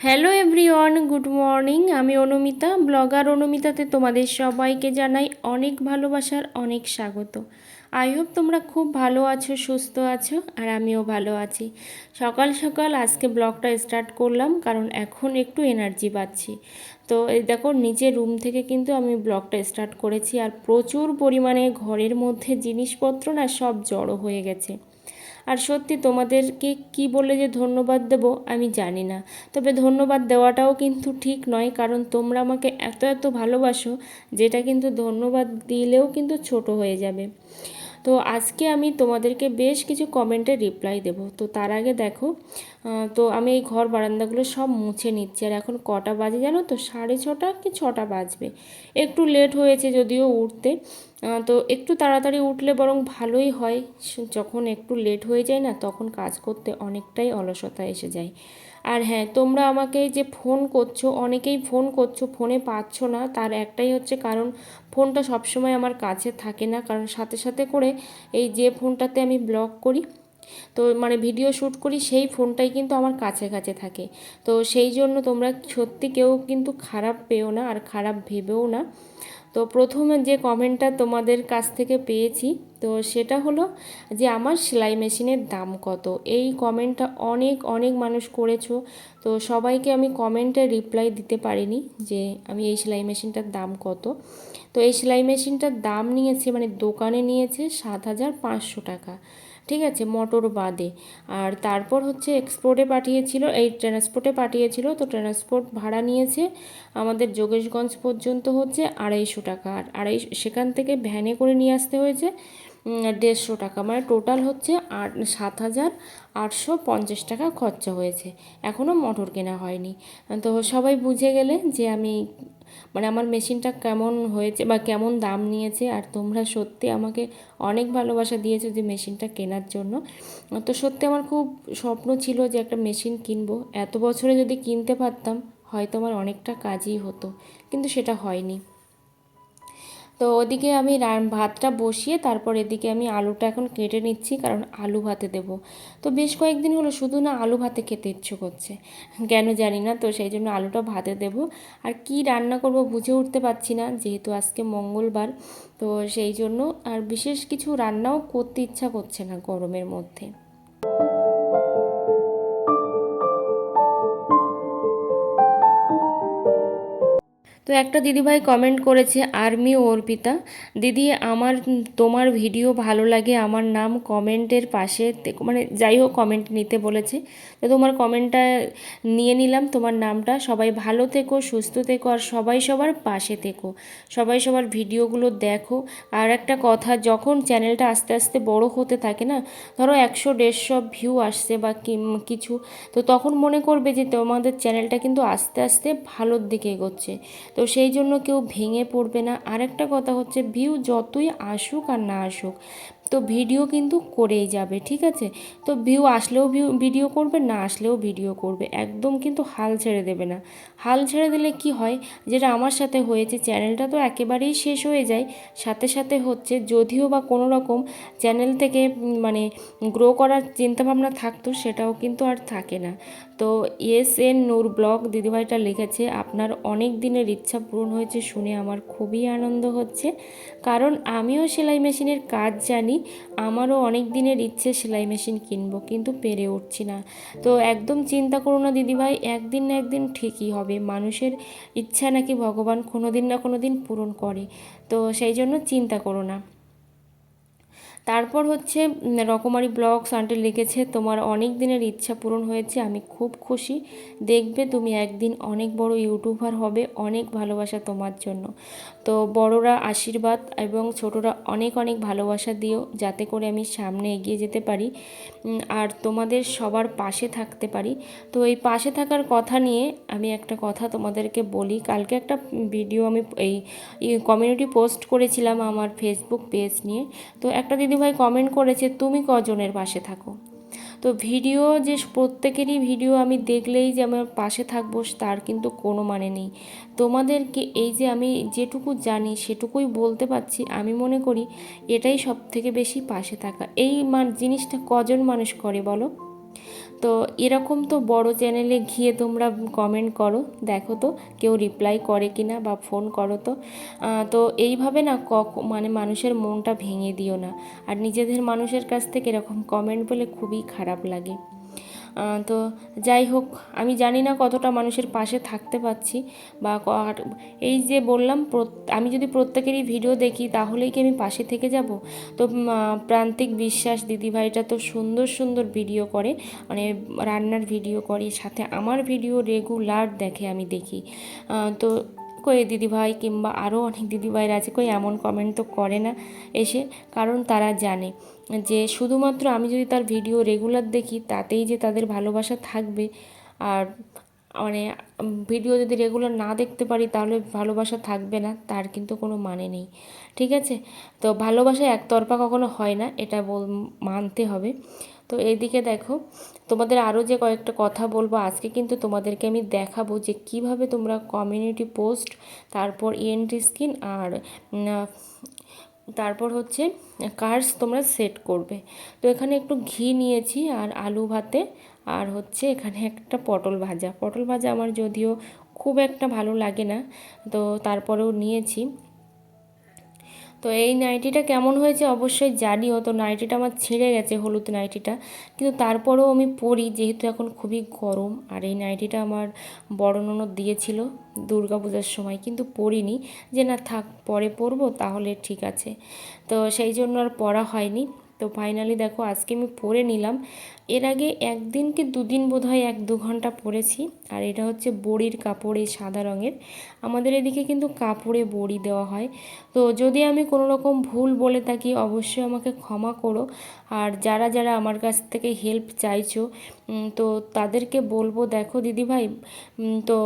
Hello everyone good morning আমি Anumita, blogger অনুমিতাতে তোমাদের সবাইকে জানাই অনেক ভালোবাসার অনেক স্বাগত। আই হোপ তোমরা খুব ভালো আছো, সুস্থ আছো, আর আমিও ভালো আছি। সকাল সকাল আজকে ব্লগটা স্টার্ট করলাম, কারণ এখন একটু এনার্জি পাচ্ছি। তো দেখো নিচের রুম থেকে কিন্তু আমি ব্লগটা স্টার্ট করেছি, আর প্রচুর পরিমাণে ঘরের মধ্যে জিনিসপত্র না সব জড়ো হয়ে গেছে। আর সত্যি তোমাদেরকে কি বলে যে ধন্যবাদ দেব, আমি জানি না। তবে ধন্যবাদ দেওয়াটাও কিন্তু ঠিক নয়, কারণ তোমরা আমাকে এত এত ভালোবাসো, যেটা কিন্তু ধন্যবাদ দিলেও কিন্তু ছোট হয়ে যাবে। তো আজকে আমি তোমাদেরকে বেশ কিছু কমেন্টের রিপ্লাই দেব। তো তার আগে দেখো তো আমি এই ঘর বারান্দাগুলো সব মুছে নিচ্ছি। আর এখন কটা বাজে জানো তো? সাড়ে ছটা কি ছটা বাজবে? একটু লেট হয়েছে যদিও উঠতে। তো একটু তাড়াতাড়ি উঠলে বরং ভালোই হয়। যখন একটু লেট হয়ে যায় না, তখন কাজ করতে অনেকটাই অলসতা এসে যায়। আর হ্যাঁ তোমরা আমাকে যে ফোন করছ, অনেকেই ফোন করছ, ফোনে পাচ্ছ না। তার একটাই হচ্ছে কারণ, ফোনটা সবসময় আমার কাছে থাকে না। কারণ সাথে সাথে করে এই যে ফোনটাতে আমি ব্লগ করি, তো মানে ভিডিও শ্যুট করি, সেই ফোনটাই কিন্তু আমার কাছে কাছে থাকে। তো সেই জন্য তোমরা সত্যি কেউ কিন্তু খারাপ পেও না আর খারাপ ভেবেও না। তো প্রথমে যে কমেন্টটা তোমাদের কাছ থেকে পেয়েছি, তো সেটা হলো যে আমার সেলাই মেশিনের দাম কত? এই কমেন্টটা অনেক অনেক মানুষ করেছ, তো সবাইকে আমি কমেন্টে রিপ্লাই দিতে পারিনি যে আমি এই সেলাই মেশিনটার দাম কত। তো এই সেলাই মেশিনটার দাম নিয়েছে মানে দোকানে নিয়েছে সাত হাজার পাঁচশো টাকা। ঠিক আছে, মোটর বাদে। আর তারপর হচ্ছে এক্সপোর্টে পাঠিয়েছিল, এই ট্রান্সপোর্টে পাঠিয়েছিল, তো ট্রান্সপোর্ট ভাড়া নিয়েছে আমাদের যোগেশগঞ্জ পর্যন্ত হচ্ছে আড়াইশো টাকা। আর আড়াই, সেখান থেকে ভ্যানে করে নিয়ে আসতে হয়েছে দেড়শো টাকা। মানে টোটাল হচ্ছে আট, সাত হাজার আটশো পঞ্চাশ টাকা খরচা হয়েছে। এখনও মোটর কেনা হয়নি। তো সবাই বুঝে গেলে যে আমি মানে আমার মেশিনটা কেমন হয়েছে বা কেমন দাম নিয়েছে আর তোমরা সত্যি আমাকে অনেক ভালোবাসা দিয়েছ যে মেশিনটা কেনার জন্য। তো সত্যি আমার খুব স্বপ্ন ছিল যে একটা মেশিন কিনবো। এত বছরে যদি কিনতে পারতাম হয়তো আমার অনেকটা কাজই হতো। কিন্তু সেটা হয়নি। তো ওদিকে আমি ভাতটা বসিয়ে তারপর এদিকে আমি আলুটা এখন কেটে নিচ্ছি, কারণ আলু ভাতে দেব। তো বেশ কয়েকদিন হলো শুধু না আলু ভাতে খেতে ইচ্ছে করছে। কেন জানি না, তো সেই জন্য আলুটা ভাতে দেব। আর কি রান্না করব বুঝে উঠতে পারছি না, যেহেতু আজকে মঙ্গলবার, তো সেই জন্য আর বিশেষ কিছু রান্নাও করতে ইচ্ছা করছে না গরমের মধ্যে। তো একটা দিদিভাই কমেন্ট করেছে, আর্মি অর্পিতা। দিদি, আমার তোমার ভিডিও ভালো লাগে, আমার নাম কমেন্টের পাশে মানে যাই হোক কমেন্ট নিতে বলেছে। তো তোমার কমেন্টটা নিয়ে নিলাম, তোমার নামটা। সবাই ভালো থেকো, সুস্থ থেকো, আর সবাই সবার পাশে থেকো। সবাই সবার ভিডিওগুলো দেখো। আর একটা কথা, যখন চ্যানেলটা আস্তে আস্তে বড় হতে থাকে না, ধরো একশো দেড়শো ভিউ আসছে বা কিছু, তো তখন মনে করবে যে তোমাদের চ্যানেলটা কিন্তু আস্তে আস্তে ভালোর দিকে এগোচ্ছে। তো সেই জন্য কেউ ভেঙে পড়বে না। আরেকটা কথা হচ্ছে ভিউ যতই আসুক আর না আসুক, তো ভিডিও কিন্তু করেই যাবে, ঠিক আছে? তো ভিউ আসলেও ভিউ ভিডিও করবে, না আসলেও ভিডিও করবে। একদম কিন্তু হাল ছেড়ে দেবে না। হাল ছেড়ে দিলে কি হয়, যেটা আমার সাথে হয়েছে চ্যানেলটা তো একেবারেই শেষ হয়ে যায়। সাথে সাথে হচ্ছে, যদিও বা কোনো রকম চ্যানেল থেকে মানে গ্রো করার চিন্তাভাবনা থাকতো, সেটাও কিন্তু আর থাকে না। তো এস এন নূর ব্লগ দিদিভাইটা লিখেছে, আপনার অনেক দিনের ইচ্ছা পূরণ হয়েছে শুনে আমার খুবই আনন্দ হচ্ছে। কারণ আমিও সেলাই মেশিনের কাজ জানি, আমারও অনেক দিনের ইচ্ছে সেলাই মেশিন কিনবো, কিন্তু পেরে উঠছি না। তো একদম চিন্তা করো না দিদিভাই, একদিন না একদিন ঠিকই হবে। মানুষের ইচ্ছা নাকি ভগবান কোনো দিন না কোনো দিন পূরণ করে। তো সেই জন্য চিন্তা করো না। তারপর হচ্ছে রকমারি ব্লগস আন্টি লিখেছে তোমার অনেক দিনের ইচ্ছা পূরণ হয়েছে, আমি খুব খুশি। দেখবে তুমি একদিন অনেক বড় ইউটিউবার হবে, অনেক ভালোবাসা তোমার জন্য। তো বড়রা আশীর্বাদ এবং ছোটরা অনেক অনেক ভালোবাসা দিও, যাতে করে আমি সামনে এগিয়ে যেতে পারি আর তোমাদের সবার পাশে থাকতে পারি। তো এই পাশে থাকার কথা নিয়ে আমি একটা কথা তোমাদেরকে বলি, কালকে একটা ভিডিও আমি এই কমিউনিটি পোস্ট করেছিলাম আমার ফেসবুক পেজ নিয়ে। তো একটা দিদিভাই কমেন্ট করেছে, তুমি কজনের পাশে থাকো? তো ভিডিও যে প্রত্যেকেরই ভিডিও আমি দেখলেই যে আমার পাশে থাকব, তার কিন্তু কোনো মানে নেই। তোমাদেরকে এই যে আমি যেটুকু জানি, সেটুকুই বলতে পারছি, আমি মনে করি এটাই সব থেকে বেশি পাশে থাকা। এই মান, জিনিসটা কজন মানুষ করে বলো? তো এরকম তো বড় চ্যানেলে গিয়ে তোমরা কমেন্ট করো, দেখো তো কেউ রিপ্লাই করে কি না বা ফোন করো তো। তো এইভাবে না কক মানে মানুষের মনটা ভেঙে দিও না। আর নিজেদের মানুষের কাছ থেকে এরকম কমেন্ট বলে খুবই খারাপ লাগে। তো যাই হোক, আমি জানি না কতটা মানুষের পাশে থাকতে পারছি বা এই যে বললাম আমি যদি প্রত্যেকেরই ভিডিও দেখি, তাহলেই কি আমি পাশে থেকে যাব? তো প্রান্তিক বিশ্বাস দিদিভাইটা তো সুন্দর সুন্দর ভিডিও করে মানে রান্নার ভিডিও করে, সাথে আমার ভিডিও রেগুলার দেখে আমি দেখি। তো কই দিদিভাই কিংবা আরও অনেক দিদিভাইরা আছে কই এমন কমেন্ট তো করে না এসে, কারণ তারা জানে যে শুধুমাত্র আমি যদি তার ভিডিও রেগুলার দেখি তাতেই যে তাদের ভালোবাসা থাকবে আর মানে ভিডিও যদি রেগুলার না দেখতে পারি তাহলে ভালোবাসা থাকবে না, তার কিন্তু কোনো মানে নেই, ঠিক আছে? তো ভালোবাসা একতরফা কখনো হয় না, এটা বল, মানতে হবে। তো এইদিকে দেখো, তোমাদের আরও যে কয়েকটা কথা বলব, আজকে কিন্তু তোমাদেরকে আমি দেখাবো যে কীভাবে তোমরা কমিউনিটি পোস্ট তারপর ইএনটি স্কিন আর তারপর হচ্ছে কার্স তোমরা সেট করবে। তো এখানে একটু ঘি নিয়েছি আর আলু ভাতে, আর হচ্ছে এখানে একটা পটল ভাজা। পটল ভাজা আমার যদিও খুব একটা ভালো লাগে না, তো তারপরেও নিয়েছি। তো এই নাইটিটা কেমন হয়েছে অবশ্যই জানিও। তো নাইটিটা আমার ছিঁড়ে গেছে, হলুদ নাইটিটা। কিন্তু তারপরেও আমি পরি, যেহেতু এখন খুবই গরম। আর এই নাইটিটা আমার বড় ননদ দিয়েছিল দুর্গা পূজার সময়, কিন্তু পরিনি। যে না থাক, পরে পরবো, তাহলে ঠিক আছে। তো সেই জন্য আর পরা হয়নি। তো ফাইনালি দেখো, আজকে আমি পরে নিলাম। এর আগে একদিন কি দুদিন বোধ হয় এক দু ঘণ্টা পরেছি আর এটা হচ্ছে বড়ির কাপড় এই সাদা রঙের। আমাদের এদিকে কিন্তু কাপড়ে বড়ি দেওয়া হয়। তো যদি আমি কোনো রকম ভুল বলে থাকি, অবশ্যই আমাকে ক্ষমা করো। আর যারা যারা আমার কাছ থেকে হেল্প চাইছো তো তাদেরকে বলব, দেখো দিদিভাই তো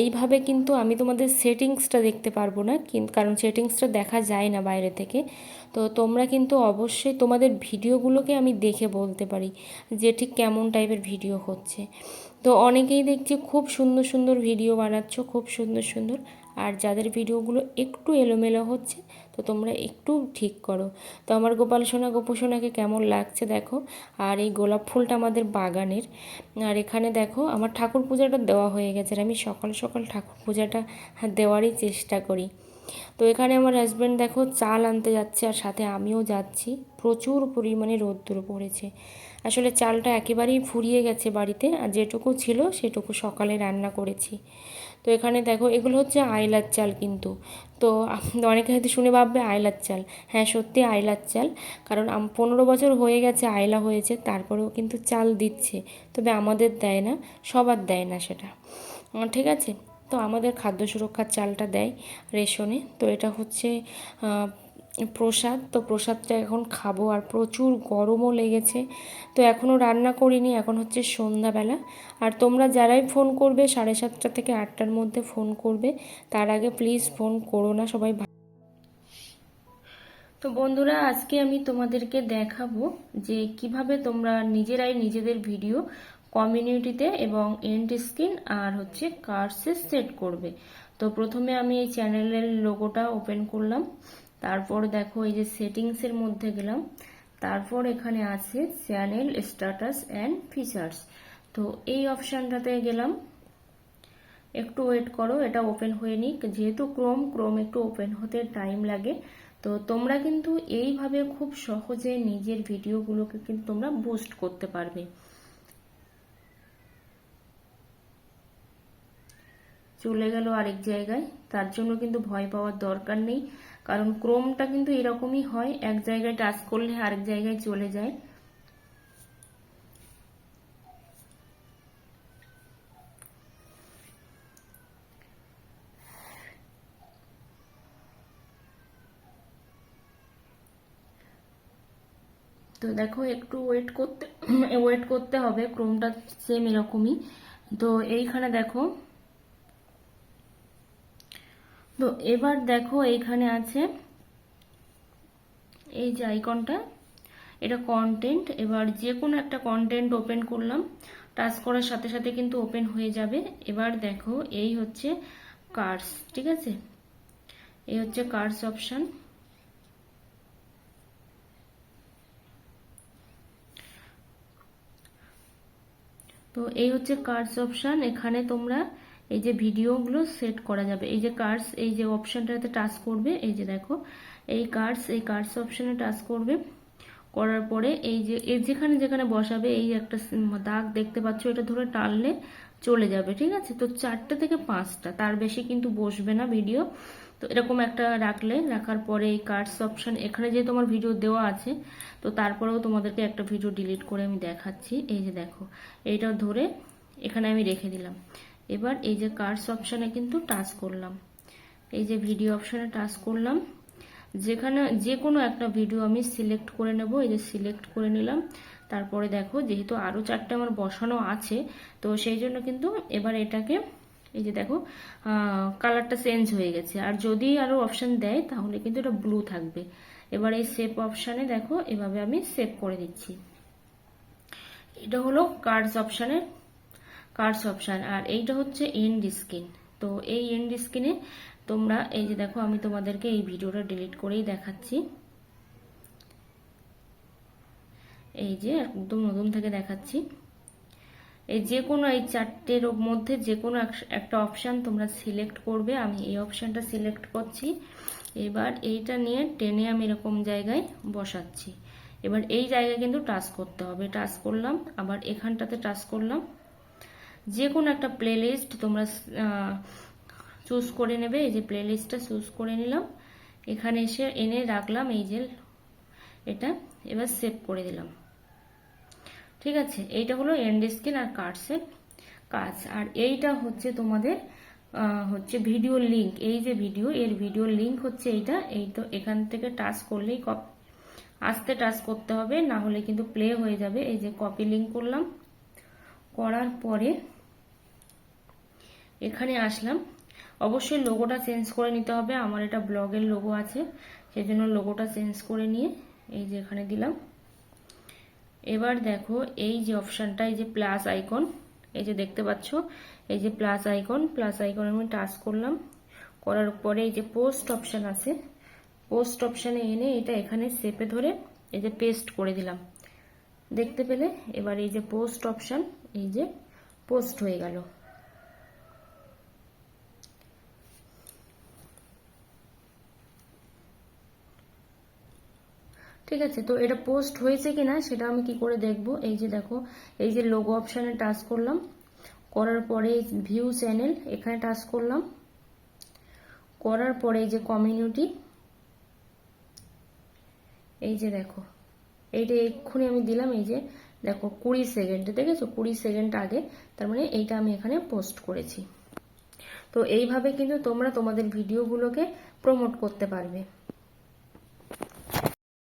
এইভাবে কিন্তু আমি তোমাদের সেটিংসটা দেখতে পারব না কারণ সেটিংসটা দেখা যায় না বাইরে থেকে। তো তোমরা কিন্তু অবশ্যই তোমাদের ভিডিওগুলোকে আমি দেখে বলতে পারি যে ঠিক কেমন টাইপের ভিডিও হচ্ছে। তো অনেকেই দেখছি খুব সুন্দর সুন্দর ভিডিও বানাচ্ছ, খুব সুন্দর সুন্দর। আর যাদের ভিডিওগুলো একটু এলোমেলো হচ্ছে, তো তোমরা একটু ঠিক করো। তো আমার গোপাল সোনা, গোপু সোনাকে কেমন লাগছে দেখো। আর এই গোলাপ ফুলটা আমাদের বাগানের। আর এখানে দেখো, আমার ঠাকুর পূজাটা দেওয়া হয়ে গেছে। আর আমি সকাল সকাল ঠাকুর পূজাটা দেওয়ারই চেষ্টা করি। তো এখানে আমার হাজব্যান্ড দেখো চাল আনতে যাচ্ছে আর সাথে আমিও যাচ্ছি। প্রচুর পরিমাণে রোদ্দুর পড়েছে। আসলে চালটা একেবারেই ফুরিয়ে গেছে বাড়িতে আর যেটুকু ছিল সেটুকু সকালে রান্না করেছি। তো এখানে দেখো এগুলো হচ্ছে আইলার চাল কিন্তু। তো অনেকে হয়তো শুনে ভাববে আইলার চাল। হ্যাঁ সত্যি আইলার চাল। কারণ পনেরো বছর হয়ে গেছে আইলা হয়েছে, তারপরেও কিন্তু চাল দিচ্ছে। তবে আমাদের দেয় না, সবার দেয় না সেটা। ঠিক আছে? তো আমাদের খাদ্য সুরক্ষার চালটা দেয় রেশনে। তো এটা হচ্ছে প্রসাদ। তো প্রসাদটা এখন খাব আর প্রচুর গরমও লেগেছে। তো এখনও রান্না করিনি, এখন হচ্ছে সন্ধ্যাবেলা। আর তোমরা যারাই ফোন করবে, সাড়ে সাতটা থেকে আটটার মধ্যে ফোন করবে, তার আগে প্লিজ ফোন করো না, সবাই তো বন্ধুরা, আজকে আমি তোমাদেরকে দেখাবো যে কীভাবে তোমরা নিজেরাই নিজেদের ভিডিও কমিউনিটিতে এবং এন্ড স্ক্রিন আর হচ্ছে কার্সে সেট করবে। তো প্রথমে আমি এই চ্যানেলের লোগোটা ওপেন করলাম। তারপর দেখো এই যে সেটিংসের মধ্যে গেলাম। তারপর এখানে আছে চ্যানেল স্ট্যাটাস অ্যান্ড ফিচার্স তো এই অপশানটাতে গেলাম। একটু ওয়েট করো, এটা ওপেন হয়ে নিক। যেহেতু ক্রোম ক্রোম একটু ওপেন হতে টাইম লাগে। তো তোমরা কিন্তু এইভাবে খুব সহজে নিজের ভিডিওগুলোকে কিন্তু তোমরা বুস্ট করতে পারবে। চলে গেল আরেক জায়গায়। তার জন্য কিন্তু ভয় পাওয়ার দরকার নেই। কারণ ক্রোমটা কিন্তু এরকমই হয়, এক জায়গায় টাচ করলে আরেক জায়গায় চলে যায়। তো দেখো, একটু ওয়েট করতে ওয়েট করতে হবে। ক্রোমটা সেম এরকমই। তো এইখানে দেখো তো এবার দেখো এইখানে আছে এই যে আইকনটা এটা কন্টেন্ট এবার যে কোনো একটা কন্টেন্ট ওপেন করলাম টাচ করার সাথে সাথে কিন্তু ওপেন হয়ে যাবে। এবার দেখো এই হচ্ছে কার্স ঠিক আছে? এই হচ্ছে কার্স অপশান তো এই হচ্ছে কার্স অপশান এখানে তোমরা এই যে ভিডিওগুলো সেট করা যাবে। এই যে কার্ডস এই যে অপশানটাতে টাচ করবে, এই যে দেখো, এই কার্ডস এই কার্ডস অপশানে টাচ করবে। করার পরে এই যে এর যেখানে যেখানে বসাবে, এই একটা দাগ দেখতে পাচ্ছ, এটা ধরে টানলে চলে যাবে, ঠিক আছে? তো চারটে থেকে পাঁচটা, তার বেশি কিন্তু বসবে না ভিডিও তো এরকম একটা রাখলে, রাখার পরে এই কার্ডস অপশান এখানে যে তোমার ভিডিও দেওয়া আছে, তো তারপরেও তোমাদেরকে একটা ভিডিও ডিলিট করে আমি দেখাচ্ছি। এই যে দেখো, এইটা ধরে এখানে আমি রেখে দিলাম। এবার এই যে কার্ডস অপশানে কিন্তু টাচ করলাম। এই যে ভিডিও অপশানে টাচ করলাম। যেখানে যে কোনো একটা ভিডিও আমি সিলেক্ট করে নেব। এই যে সিলেক্ট করে নিলাম। তারপরে দেখো, যেহেতু আরও চারটে আমার বসানো আছে, তো সেই জন্য কিন্তু এবার এটাকে, এই যে দেখো কালারটা চেঞ্জ হয়ে গেছে। আর যদি আরও অপশান দেয়, তাহলে কিন্তু এটা ব্লু থাকবে। এবার এই সেভ অপশানে দেখো, এভাবে আমি সেভ করে দিচ্ছি। এটা হলো কার্ডস অপশানের কার্ডস অপশান, আর এইটা হচ্ছে এন্ড স্ক্রিন তো এই এন্ড স্ক্রিনে তোমরা, এই যে দেখো, আমি তোমাদেরকে এই ভিডিওটা ডিলিট করেই দেখাচ্ছি। এই যে একদম নতুন থেকে দেখাচ্ছি। এই যে কোনো এই চারটের মধ্যে যে কোনো একটা অপশান তোমরা সিলেক্ট করবে। আমি এই অপশানটা সিলেক্ট করছি। এবার এইটা নিয়ে টেনে আমি এরকম জায়গায় বসাচ্ছি। এবার এই জায়গায় কিন্তু টাচ করতে হবে। টাচ করলাম, আবার এখানটাতে টাচ করলাম। যে কোনো একটা প্লেলিস্ট তোমরা চুজ করে নেবে। এই যে প্লেলিস্টটা চুজ করে নিলাম। এখানে এসে এনে রাখলাম, এই যে এটা। এবার সেভ করে দিলাম। ঠিক আছে? এইটা হলো এন্ড স্ক্রিন আর কার্ডসের কাজ। আর এইটা হচ্ছে তোমাদের হচ্ছে ভিডিও লিঙ্ক এই যে ভিডিও এর ভিডিও লিঙ্ক হচ্ছে এইটা। এই তো এখান থেকে টাচ করলেই কপ, আস্তে টাচ করতে হবে, না হলে কিন্তু প্লে হয়ে যাবে। এই যে কপি লিঙ্ক করলাম। করার পরে এখানে আসলাম। অবশ্যই লোগোটা চেঞ্জ করে নিতে হবে। আমার এটা ব্লগের লোগো আছে। সেই জন্য লোগোটা চেঞ্জ করে নিয়ে এই যে এখানে দিলাম। এবার দেখো এই যে অপশানটা এই যে প্লাস আইকন এই যে দেখতে পাচ্ছ? এই যে প্লাস আইকন প্লাস আইকন আমি টাচ করলাম। করার পরে এই যে পোস্ট অপশান আছে। পোস্ট অপশানে এনে এটা এখানে সেপে ধরে এই যে পেস্ট করে দিলাম। দেখতে পেলে? এবার এই যে পোস্ট অপশান এই যে পোস্ট হয়ে গেল। ঠিক আছে? তো এটা পোস্ট হয়েছে কিনা সেটা আমি কি করে দেখব? এই যে দেখো, এই যে লোগো অপশানে টাচ করলাম। করার পরে ভিউ চ্যানেল এখানে টাচ করলাম। করার পরে এই যে কমিউনিটি এই যে দেখো, এইটা এক্ষুনি আমি দিলাম, এই যে দেখো কুড়ি সেকেন্ড দেখেছ? কুড়ি সেকেন্ড আগে, তার মানে এইটা আমি এখানে পোস্ট করেছি। তো এইভাবে কিন্তু তোমরা তোমাদের ভিডিওগুলোকে প্রমোট করতে পারবে।